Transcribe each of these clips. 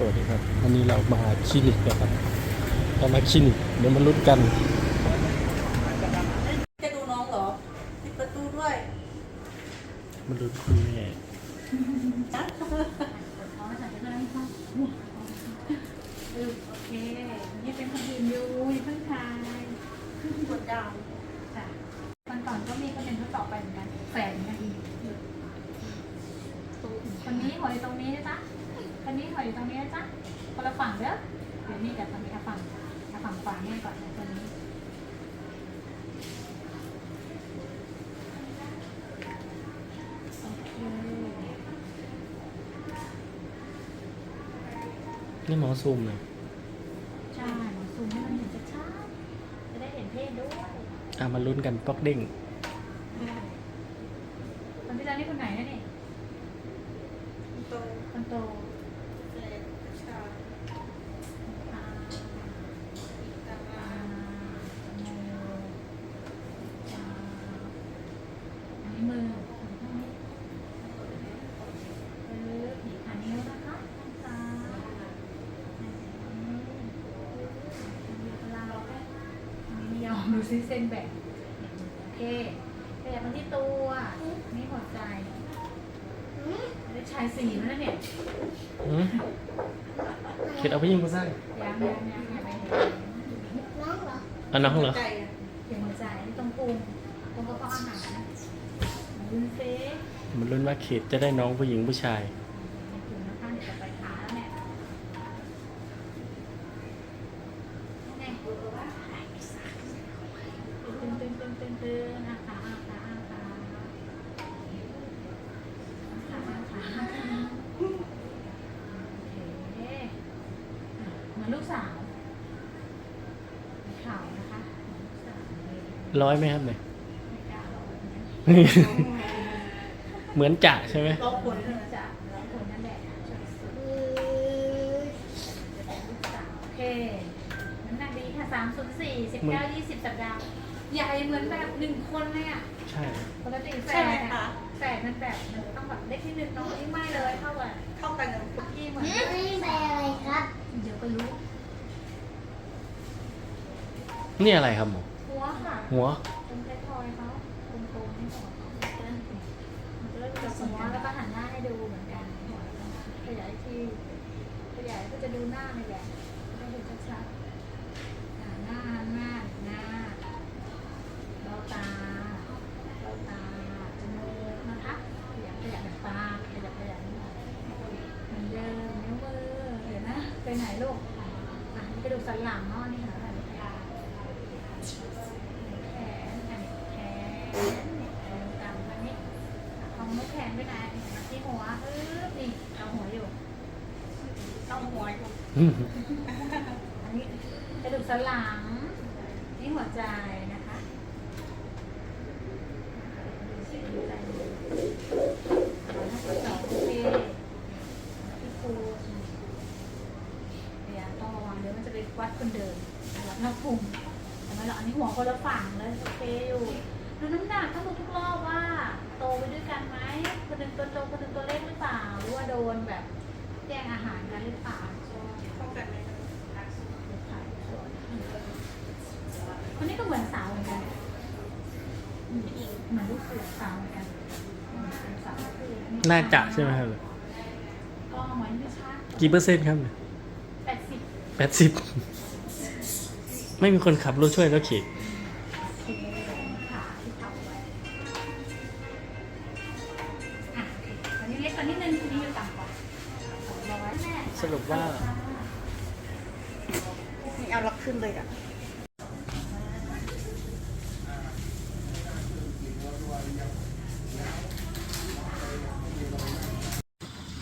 สวัสดีครับ วันนี้เรามาคลินิกนะครับเรามาคลินิกเดี๋ยวมาลุ้นกัน จะดูน้องเหรอปิดประตูด้วยมาลุ้นคุณแม่โอเค นี่เป็นคนอื่นอยู่นี่เพิ่งทายกดดาวจ้ะวันก่อนก็มีคนเป็นทดสอบไปเหมือนกันแฝงกันอีกคนนี้หอยตรงนี้นะจ๊ะ คนนี้หอยตรงนี้นะจ๊ะคนละฝั่งเด้อเดี๋ยวนี่กับตรงนี้เอาฝั่งเอาฝั่งขวานี่ก่อนนะคนนี้โอเคนี่หมอซูมเลยใช่หมอซูมให้มันเห็นชัดๆจะได้เห็นเพศด้วยอะมาลุ้นกันป๊อกเด้งคนที่แล้วนี่คนไหนนะนี่โตคนโต เล็กชา อ่า ตา อ่าโมอ่าอันนี้มือข้างนี้เออผีขานิ้วนะคะข้างซ้ายอันนี้มีพลังเราแค่อันนี้ ไม่ยอมดูซิเส้นแบ่งโอเคขยับมาที่ตัวนี่หัวใจได้ชายสี่แล้วนะเนี่ยหืมคิดเอาไปยิงกูสร้างยังยังยังอย่าไปเห็นอะน้องเหรอใจอะเดี๋ยวหัวใจตรงพุงตรงกระเพาะอาหารดูเซ่มาลุ้นว่าเขตจะได้น้องผู้หญิงผู้ชาย ในพุงนะคะเดี๋ยวจะไปขาแล้วเนี่ยไงตึงตึงตึงตึงตึงอาขาอาขาอาขาอาขาอาขาโอเคเหมือนลูกสาวข่าวนะคะเหมือนลูกสาวเลย ร้อยไหมครับเนี่ยไม่กล้าหรอกนะเหมือนจะใช่ไหมรอผลเลยจะแล้วคนนั่นแหละช่วยสุดจะเป็นลูกสาวโอเคน้ำหนักดีค่ะสามศูนย์สี่สิบเก้ายี่สิบสัปดาห์ใหญ่เหมือนแบบหนึ่งคนเลยอะใช่ปกติแฝใช่ไหมดคะอะแฝดมันแบบมันต้องแบบเล็กนิดนึงน้องนี่ไม่เลยเท่ากับเข้ากันกับพี่เหมือนนี่ไปอะไรครับ เดี๋ยวก็รู้ นี่อะไรครับหมอ หัวตรงท้ายทอยเขาตรงโคนให้หัวเขามันจะเริ่มมันจะเริ่มจากหัวแล้วก็หันหน้าให้ดูเหมือนกันขยายที่ขยายก็จะดูหน้านี่แหละให้เห็นชัดๆหน้าหน้าหน้าเบ้าตาเบ้าตาจมูกนะคะขยับขยับแบบตาขยับขยับนิดหน่อยเหมือนเดิมนิ้วมือเห็นนะไปไหนลูกอะกระดูกสันหลังเนาะนี่ค่ะแขนอันนี้แขนนี่ ตรงกลางอันนี้เอามือแขนไปไหนมาที่หัวปึ๊บนี่เอาหัวอยู่ต้องหัวอยู่อันนี้กระดูกสันหลังนี่หัวใจนะคะหัวใจหัวหน้าหัวสองโอเคที่ปูเดี๋ยวต้องระวังเดี๋ยวมันจะไปวัดคนเดินวัดหน้าพุงแต่ไม่หรอกอันนี้หัวคนละฝั่งเลยโอเคอยู่ดูน้ำหนั กต้องดูทุกรอบว่า โตไปด้วยกันไหมคนหนึ่งตัวโตคนหนึ่งตัวเล็กหรือเปล่าหรือว่าโดนแบบแย่งอาหารกันหรือเปล่าเข้ากันไหมคนนี้ก็เหมือนสาวเหมือนกันอืมเหมือนลูกเสือสาวเหมือนกันอืมเป็นสาวคือน่าจะใช่ไหมครับก็เหมือนไม่ใช่กี่เปอร์เซ็นต์ครับเนี่ยแปดสิบแปดสิบไม่มีคนขับรถช่วยแล้วเข เล็กกว่านิดนึงอันนี้อยู่ต่ำกว่าสองร้อยแม่สรุปว่านี่เอาล็อกขึ้นเลยอะ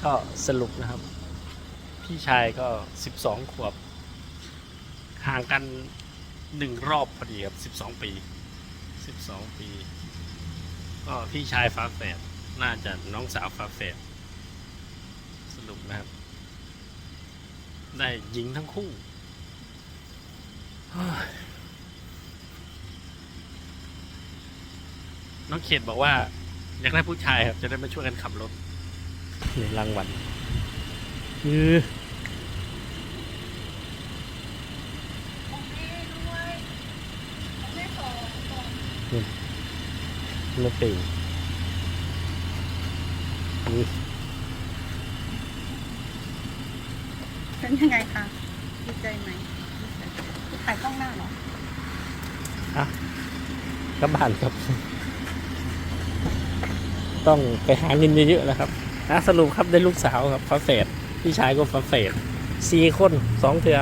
ก็สรุปนะครับ พี่ชายก็สิบสองขวบ ห่างกันหนึ่งรอบพอดีครับสิบสองปีสิบสองปี ก็พี่ชายฟ้าแฝด น่าจะน้องสาวฟาเฟดสรุปนะครับ ได้หญิงทั้งคู่น้องเขตบอกว่า อยากได้ผู้ชายครับ จะได้มาช่วยกันขับรถในรางวัลยือรถติด เป็นยังไงคะดีใจไหมถ่ายกล้องหน้าเหรออะกลับบ้านครับ ต้องไปหาเงินเยอะๆแล้วครับอะสรุปครับได้ลูกสาวครับฟ้าแฝดพี่ชายก็ฟ้าแฝดสี่คนสองเทือ